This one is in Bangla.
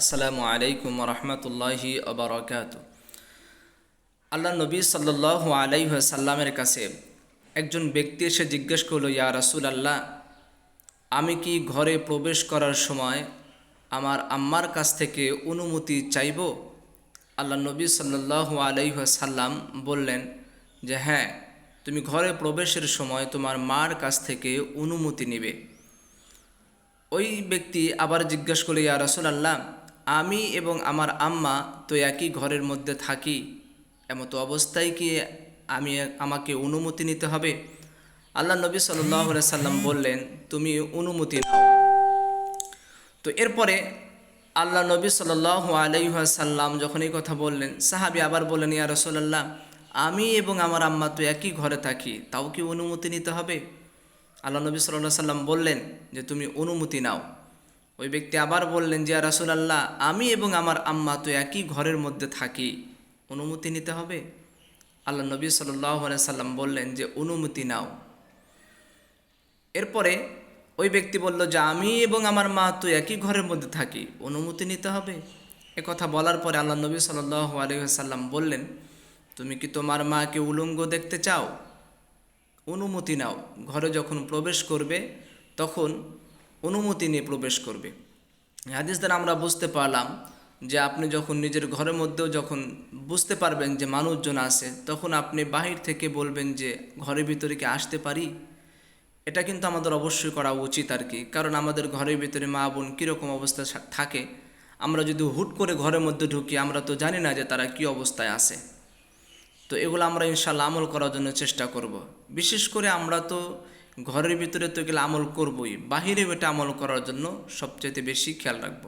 আসসালামু আলাইকুম রহমতুল্লাহি আবরকাত আল্লাহ নবী সাল্লাহ আলাইসাল্লামের কাছে একজন ব্যক্তি এসে জিজ্ঞেস করল, ইয়া রাসুল আল্লাহ আমি কি ঘরে প্রবেশ করার সময় আমার আম্মার কাছ থেকে অনুমতি চাইব? আল্লাহ নবী সাল্লাহ আলাইসাল্লাম বললেন যে হ্যাঁ তুমি ঘরে প্রবেশের সময় তোমার মার কাছ থেকে অনুমতি নেবে। ওই ব্যক্তি আবার জিজ্ঞেস করলে, ইয়া রসুল আল্লাহ আমি এবং আমার আম্মা তো একই ঘরের মধ্যে থাকি। এমত অবস্থায় কি আমি আমাকে অনুমতি নিতে হবে? আল্লাহ নবী সাল্লাহ সাল্লাম বললেন, তুমি অনুমতি নাও। তো এরপরে আল্লাহ নবী সাল্লাহ আলাইসাল্লাম যখন এই কথা বললেন, সাহাবি আবার বললেন, ইয়া রসুল্লাহ আমি এবং আমার আম্মা তো একই ঘরে থাকি, তাও কি অনুমতি নিতে হবে? আল্লাহ নবী সাল্লাহ সাল্লাম বললেন যে, তুমি অনুমতি নাও। ওই ব্যক্তি আবার বললেন, যে রাসুল আল্লাহ আমি এবং আমার আম্মা তো একই ঘরের মধ্যে থাকি। অনুমতি নিতে হবে? আল্লাহ নবী সাল্লাম বললেন, যে অনুমতি নাও। এরপরে ওই ব্যক্তি বলল, যে আমি এবং আমার মা তো একই ঘরের মধ্যে থাকি, অনুমতি নিতে হবে? কথা বলার পরে আল্লাহ নবী সাল্লাহ আলহাম বললেন, তুমি কি তোমার মাকে উলঙ্গ দেখতে চাও? অনুমতি নাও। ঘরে যখন প্রবেশ করবে, তখন অনুমতি নিয়ে প্রবেশ করবে। হাদিস দ্বারা আমরা বুঝতে পারলাম যে আপনি যখন নিজের ঘরের মধ্যেও যখন বুঝতে পারবেন যে মানুষজন আছে, তখন আপনি বাহির থেকে বলবেন যে, ঘরের ভিতরে কি আসতে পারি? এটা কিন্তু আমাদের অবশ্যই করা উচিত আর কি। কারণ আমাদের ঘরের ভিতরে মা বোন কীরকম অবস্থা থাকে, আমরা যদি হুট করে ঘরের মধ্যে ঢুকি, আমরা তো জানি না যে তারা কি অবস্থায় আছে। তো এগুলো আমরা ইনশাল্লাহ আমল করার জন্য চেষ্টা করব। বিশেষ করে আমরা তো ঘরের ভিতরে তো গেলে আমল করবই, বাহিরে এটা আমল করার জন্য সবচেয়ে বেশি খেয়াল রাখব।